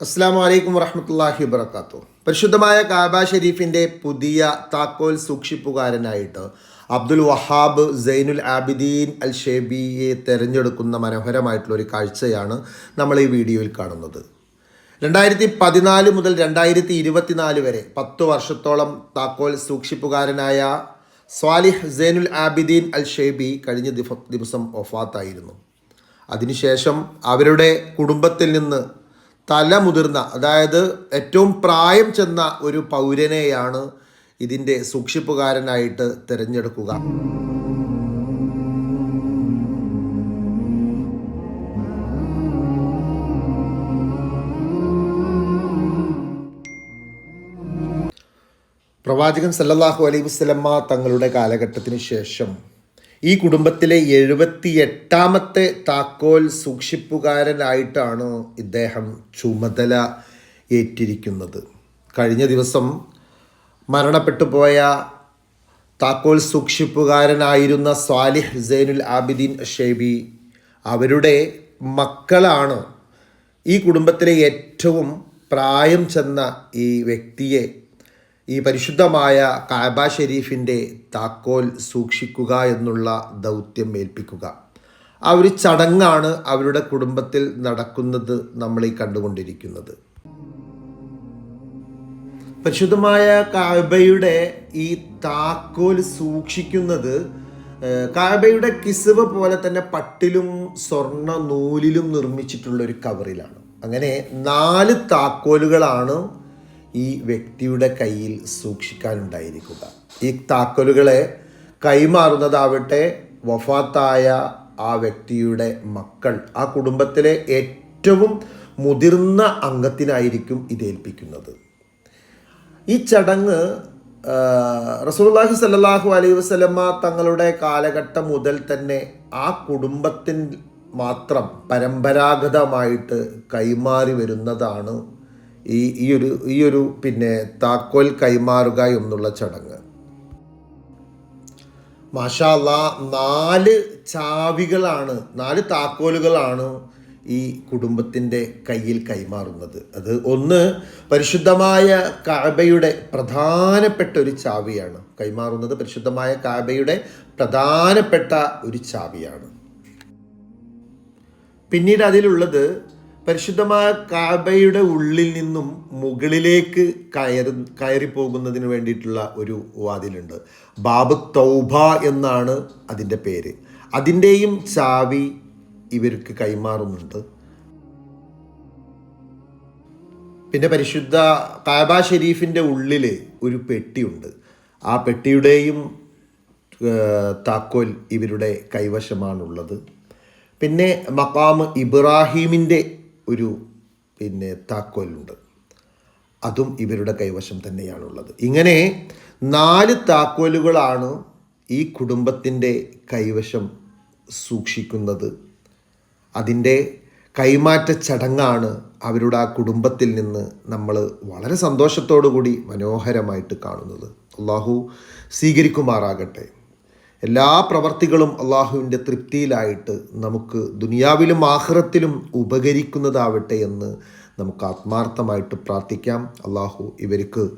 അസ്സാം വലൈക്കും വറഹമത്തല്ലാഹി വബർക്കാത്തു പരിശുദ്ധമായ കാബ ഷെരീഫിന്റെ പുതിയ താക്കോൽ സൂക്ഷിപ്പുകാരനായിട്ട് അബ്ദുൽ വഹാബ് സൈനുൽ ആബിദീൻ അൽ ഷേബിയെ തിരഞ്ഞെടുക്കുന്ന മനോഹരമായിട്ടുള്ള ഒരു കാഴ്ചയാണ് നമ്മൾ ഈ വീഡിയോയിൽ കാണുന്നത്. രണ്ടായിരത്തി പതിനാല് മുതൽ രണ്ടായിരത്തി ഇരുപത്തിനാല് വരെ പത്ത് വർഷത്തോളം താക്കോൽ സൂക്ഷിപ്പുകാരനായ സ്വാലിഹ് സൈനുൽ ആബിദീൻ അൽ ഷേബി കഴിഞ്ഞ ദിവ- ദിവസം ഒഫാത്തായിരുന്നു അതിനുശേഷം അവരുടെ കുടുംബത്തിൽ നിന്ന് തല മുതിർന്ന അതായത് ഏറ്റവും പ്രായം ചെന്ന ഒരു പൗരനെയാണ് ഇതിന്റെ സൂക്ഷിപ്പുകാരനായിട്ട് തിരഞ്ഞെടുക്കുക. പ്രവാചകൻ സല്ലല്ലാഹു അലൈഹി തങ്ങളുടെ കാലഘട്ടത്തിന് ശേഷം ഈ കുടുംബത്തിലെ എഴുപത്തി എട്ടാമത്തെ താക്കോൽ സൂക്ഷിപ്പുകാരനായിട്ടാണ് ഇദ്ദേഹം ചുമതല ഏറ്റിരിക്കുന്നത്. കഴിഞ്ഞ ദിവസം മരണപ്പെട്ടു പോയ താക്കോൽ സൂക്ഷിപ്പുകാരനായിരുന്ന സ്വാലിഹ് ഹുസൈനുൽ ആബിദീൻ ഷേബി അവരുടെ മക്കളാണ് ഈ കുടുംബത്തിലെ ഏറ്റവും പ്രായം ചെന്ന ഈ വ്യക്തിയെ ഈ പരിശുദ്ധമായ കാബ ഷെരീഫിന്റെ താക്കോൽ സൂക്ഷിക്കുക എന്നുള്ള ദൗത്യം ഏൽപ്പിക്കുക. ആ ഒരു ചടങ്ങാണ് അവരുടെ കുടുംബത്തിൽ നടക്കുന്നത് നമ്മൾ ഈ കണ്ടുകൊണ്ടിരിക്കുന്നത്. പരിശുദ്ധമായ കാബയുടെ ഈ താക്കോൽ സൂക്ഷിക്കുന്നത് കാബയുടെ കിസ്വ് പോലെ തന്നെ പട്ടിലും സ്വർണ നൂലിലും നിർമ്മിച്ചിട്ടുള്ള ഒരു കവറിലാണ്. അങ്ങനെ നാല് താക്കോലുകളാണ് ഈ വ്യക്തിയുടെ കയ്യിൽ സൂക്ഷിക്കാനുണ്ടായിരിക്കുക. ഈ താക്കോലുകളെ കൈമാറുന്നതാവട്ടെ വഫാത്തായ ആ വ്യക്തിയുടെ മക്കൾ ആ കുടുംബത്തിലെ ഏറ്റവും മുതിർന്ന അംഗത്തിനായിരിക്കും ഇത് ഏൽപ്പിക്കുന്നത്. ഈ ചടങ്ങ് റസൂല്ലാഹി സല്ലാഹു അലൈഹി വസ്ലമ്മ തങ്ങളുടെ കാലഘട്ടം മുതൽ തന്നെ ആ കുടുംബത്തിൽ മാത്രം പരമ്പരാഗതമായിട്ട് കൈമാറി വരുന്നതാണ് ഈ ഈ ഒരു ഈ ഒരു പിന്നെ താക്കോൽ കൈമാറുക എന്നുള്ള ചടങ്ങ്. മാഷാല്ല നാല് ചാവികളാണ് നാല് താക്കോലുകളാണ് ഈ കുടുംബത്തിന്റെ കയ്യിൽ കൈമാറുന്നത്. അത് ഒന്ന് പരിശുദ്ധമായ കാബയുടെ പ്രധാനപ്പെട്ട ഒരു ചാവിയാണ്. കൈമാറുന്നത് പരിശുദ്ധമായ കാബയുടെ പ്രധാനപ്പെട്ട ഒരു ചാവിയാണ്. പിന്നീട് അതിലുള്ളത് പരിശുദ്ധമായ കാബയുടെ ഉള്ളിൽ നിന്നും മുകളിലേക്ക് കയറി കയറി പോകുന്നതിന് വേണ്ടിയിട്ടുള്ള ഒരു വാതിലുണ്ട്. ബാബ് തൗബ എന്നാണ് അതിന്റെ പേര്. അതിന്റെയും ചാവി ഇവർക്ക് കൈമാറുന്നുണ്ട്. പിന്നെ പരിശുദ്ധ കാബ ഷെരീഫിന്റെ ഉള്ളിൽ ഒരു പെട്ടിയുണ്ട്. ആ പെട്ടിയുടെയും താക്കോൽ ഇവരുടെ കൈവശമാണുള്ളത്. പിന്നെ മക്കാമ് ഇബ്രാഹീമിന്റെ ഒരു പിന്നെ താക്കോലുണ്ട്. അതും ഇവരുടെ കൈവശം തന്നെയാണുള്ളത്. ഇങ്ങനെ നാല് താക്കോലുകളാണ് ഈ കുടുംബത്തിന്റെ കൈവശം സൂക്ഷിക്കുന്നത്. അതിന്റെ കൈമാറ്റ ചടങ്ങാണ് അവരുടെ ആ കുടുംബത്തിൽ നിന്ന് നമ്മൾ വളരെ സന്തോഷത്തോടു കൂടി മനോഹരമായിട്ട് കാണുന്നത്. അള്ളാഹു സ്വീകരിക്കുമാറാകട്ടെ. എല്ലാ പ്രവർത്തികളും അള്ളാഹുവിന്റെ തൃപ്തിയിലായിട്ട് നമുക്ക് ദുനിയാവിലും ആഹ്റത്തിലും ഉപകരിക്കുന്നതാവട്ടെ എന്ന് നമുക്ക് ആത്മാർത്ഥമായിട്ട് പ്രാർത്ഥിക്കാം. അള്ളാഹു ഇവർക്ക്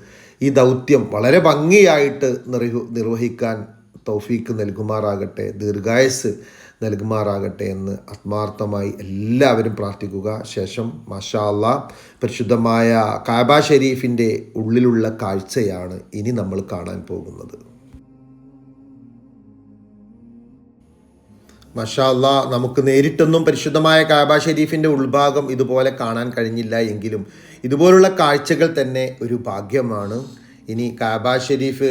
ഈ ദൗത്യം വളരെ ഭംഗിയായിട്ട് നിർവഹി നിർവഹിക്കാൻ തൗഫീക്ക് നൽകുമാറാകട്ടെ ദീർഘായസ് നൽകുമാറാകട്ടെ എന്ന് ആത്മാർത്ഥമായി എല്ലാവരും പ്രാർത്ഥിക്കുക. ശേഷം മാഷാ അള്ളാ പരിശുദ്ധമായ കാബ ഷെരീഫിന്റെ ഉള്ളിലുള്ള കാഴ്ചയാണ് ഇനി നമ്മൾ കാണാൻ പോകുന്നത്. മഷാല്ല നമുക്ക് നേരിട്ടൊന്നും പരിശുദ്ധമായ കാബ ഷെരീഫിന്റെ ഉൾഭാഗം ഇതുപോലെ കാണാൻ കഴിഞ്ഞില്ല എങ്കിലും ഇതുപോലുള്ള കാഴ്ചകൾ തന്നെ ഒരു ഭാഗ്യമാണ്. ഇനി കാബ ഷെരീഫ്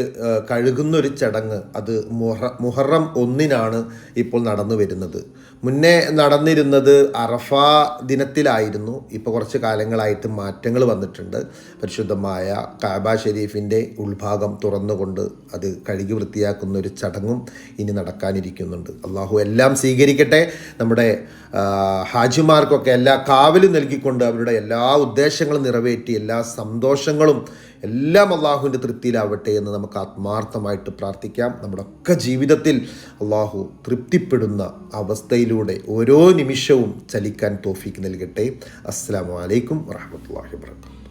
കഴുകുന്നൊരു ചടങ്ങ് അത് മുഹ മുഹറം ഒന്നിനാണ് ഇപ്പോൾ നടന്നു വരുന്നത്. മുന്നേ നടന്നിരുന്നത് അറഫ ദിനത്തിലായിരുന്നു. ഇപ്പോൾ കുറച്ച് കാലങ്ങളായിട്ട് മാറ്റങ്ങൾ വന്നിട്ടുണ്ട്. പരിശുദ്ധമായ കാബ ഷെരീഫിന്റെ ഉൾഭാഗം തുറന്നുകൊണ്ട് അത് കഴുകി വൃത്തിയാക്കുന്ന ഒരു ചടങ്ങും ഇനി നടക്കാനിരിക്കുന്നുണ്ട്. അള്ളാഹു എല്ലാം സ്വീകരിക്കട്ടെ. നമ്മുടെ ഹാജിമാർക്കൊക്കെ എല്ലാ കാവലും നൽകിക്കൊണ്ട് അവരുടെ എല്ലാ ഉദ്ദേശങ്ങളും നിറവേറ്റി എല്ലാ സന്തോഷങ്ങളും എല്ലാം അള്ളാഹുവിന്റെ തൃപ്തിയിലാവട്ടെ എന്ന് നമുക്ക് ആത്മാർത്ഥമായിട്ട് പ്രാർത്ഥിക്കാം. നമ്മുടെ ഒക്കെ ജീവിതത്തിൽ അള്ളാഹു തൃപ്തിപ്പെടുന്ന അവസ്ഥയിലൂടെ ഓരോ നിമിഷവും ചലിക്കാൻ തോഫിക്ക് നൽകട്ടെ. അസ്സാം വലൈക്കും വാഹമത്തല്ലാഹി വാബർക്കാത്തു